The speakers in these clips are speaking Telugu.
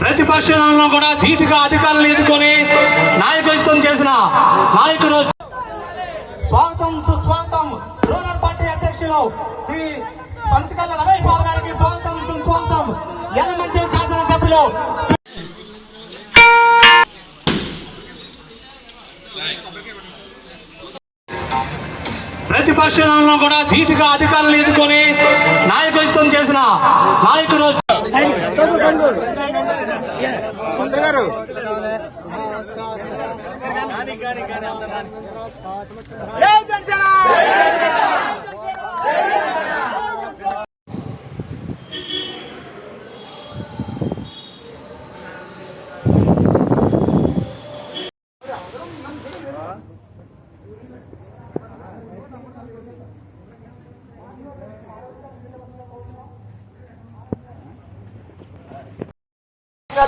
ప్రతిపక్షంలో కూడా ధీటుగా అధికారులు ఎదుర్కొని నాయకత్వం చేసిన నాయకుడు స్వాగతం సుస్వాగతం. రూరల్ పార్టీ అధ్యక్షులు శ్రీ పంచకల్ల రమేష్ బాబు గారికి స్వాగతం సుస్వాగతం. యనమంచి శాసనసభ్యులు ప్రతిపక్షంలో కూడా ధీటుగా అధికారులు ఎదుర్కొని నాయకత్వం చేసిన నాయకుడు గారు.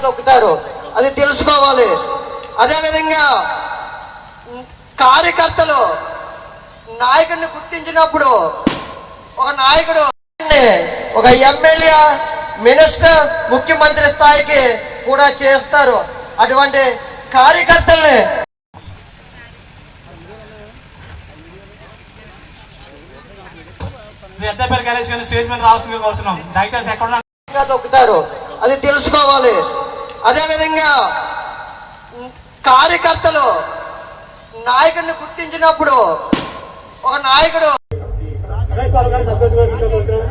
దొక్కుతారు అది తెలుసుకోవాలి. అదేవిధంగా కార్యకర్తలు నాయకుడిని గుర్తించినప్పుడు ఒక నాయకుడు ఒక ఎమ్మెల్యే మినిస్టర్ ముఖ్యమంత్రి స్థాయికి కూడా చేస్తారు. అటువంటి కార్యకర్తల్ని శ్రీ అద్దెపల్లి గణేష్ గారిని స్టేజ్ మీద రావాల్సిందిగా కోరుతున్నాం. దయచేసి ఎక్కడ దొక్కుతారు. అది తెలుసుకోవాలి అదేవిధంగా ఉమ్, కార్యకర్తలు నాయకుడిని గుర్తించినప్పుడు ఒక నాయకుడు రమేష్ బాబు గారు సంతోషంగా కోరుతున్నాం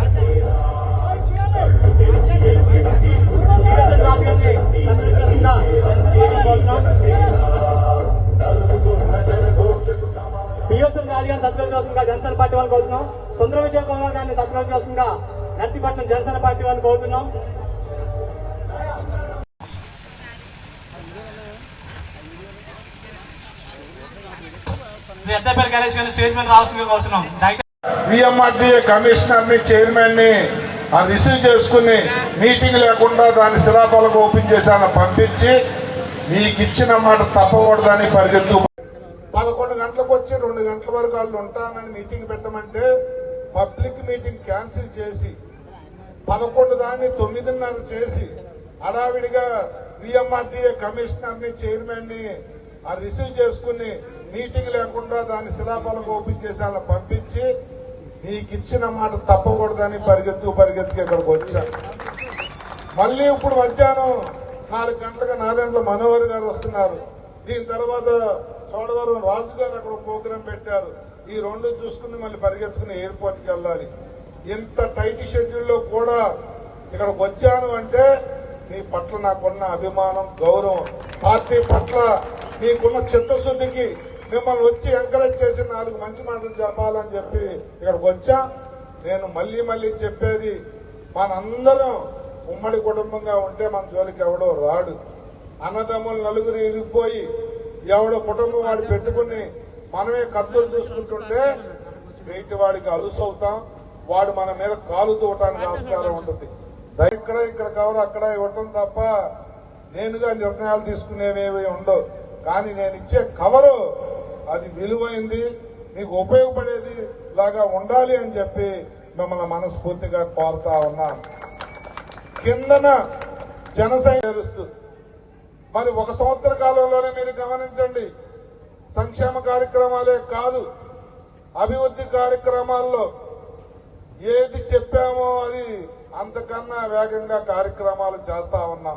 పిఎస్ఎల్ రాజు గారిని సత్కరించవలసిందిగా జనసేన పార్టీ వాళ్ళని కోరుతున్నాం. సుందర విజయ కుమార్ గారిని సత్కరించవలసిందిగా నర్సీపట్నం జనసేన పార్టీ వాళ్ళని కోరుతున్నాం. శ్రీ అద్దెపల్లి గణేష్ గారిని స్టేజ్ మీద రావాల్సిందిగా కోరుతున్నాం. విఎంఆర్డీఏ కమిషనర్ని చైర్మన్ని ఆ రిసీవ్ చేసుకుని మీటింగ్ లేకుండా దాని శిలాపాలకు ఓపెన్ చేశాను పంపించి మీకు ఇచ్చిన మాట తప్పకూడదని పరిగెత్తు. పదకొండు గంటలకు వచ్చి రెండు గంటల వరకు వాళ్ళు ఉంటానని మీటింగ్ పెట్టమంటే పబ్లిక్ మీటింగ్ క్యాన్సిల్ చేసి పదకొండు దాన్ని తొమ్మిదిన్నర చేసి హడావిడిగా విఎంఆర్డిఏ కమిషనర్ని చైర్మన్ని ఆ రిసీవ్ చేసుకుని మీటింగ్ లేకుండా దాని శిలాఫలకు ఓపెన్ చేసి అలా పంపించి నీకు ఇచ్చిన మాట తప్పకూడదని పరిగెత్తు పరిగెత్తుకు ఇక్కడికి వచ్చా. మళ్ళీ ఇప్పుడు మధ్యాహ్నం నాలుగు గంటలకు నాదెండ్ల మనోహర్ గారు వస్తున్నారు. దీని తర్వాత చోడవరం రాజు గారు అక్కడ ప్రోగ్రాం పెట్టారు. ఈ రెండు చూసుకుని మళ్ళీ పరిగెత్తుకుని ఎయిర్పోర్ట్కి వెళ్ళాలి. ఇంత టైట్ షెడ్యూల్లో కూడా ఇక్కడికి వచ్చాను అంటే మీ పట్ల నాకున్న అభిమానం గౌరవం. పార్టీ పట్ల మీకున్న చిత్తశుద్ధికి మిమ్మల్ని వచ్చి ఎంకరేజ్ చేసి నాలుగు మంచి మాటలు చెప్పాలని చెప్పి ఇక్కడికి వచ్చా. నేను మళ్ళీ మళ్ళీ చెప్పేది మనందరం ఉమ్మడి కుటుంబంగా ఉంటే మన జోలికి ఎవడో రాడు. అన్నదమ్ములు నలుగురు ఇరిగిపోయి ఎవడో కుటుంబం వాడు పెట్టుకుని మనమే కత్తులు చూసుకుంటుంటే వేటి వాడికి అలుసు అవుతాం. వాడు మన మీద కాలు తూవటానికి ఆస్కారం ఉంటుంది. ఇక్కడ ఇక్కడ కవర్ అక్కడ ఇవ్వటం తప్ప నేనుగా నిర్ణయాలు తీసుకునేవేవి ఉండవు. కానీ నేను ఇచ్చే కవరు అది విలువైంది మీకు ఉపయోగపడేది లాగా ఉండాలి అని చెప్పి మిమ్మల్ని మనస్ఫూర్తిగా కోరుతా ఉన్నాను. కిందన జనసంఖ్య చేరుస్తుంది మరి ఒక సంవత్సర కాలంలోనే మీరు గమనించండి సంక్షేమ కార్యక్రమాలే కాదు అభివృద్ధి కార్యక్రమాల్లో ఏది చెప్పామో అది అంతకన్నా వేగంగా కార్యక్రమాలు చేస్తా ఉన్నాం.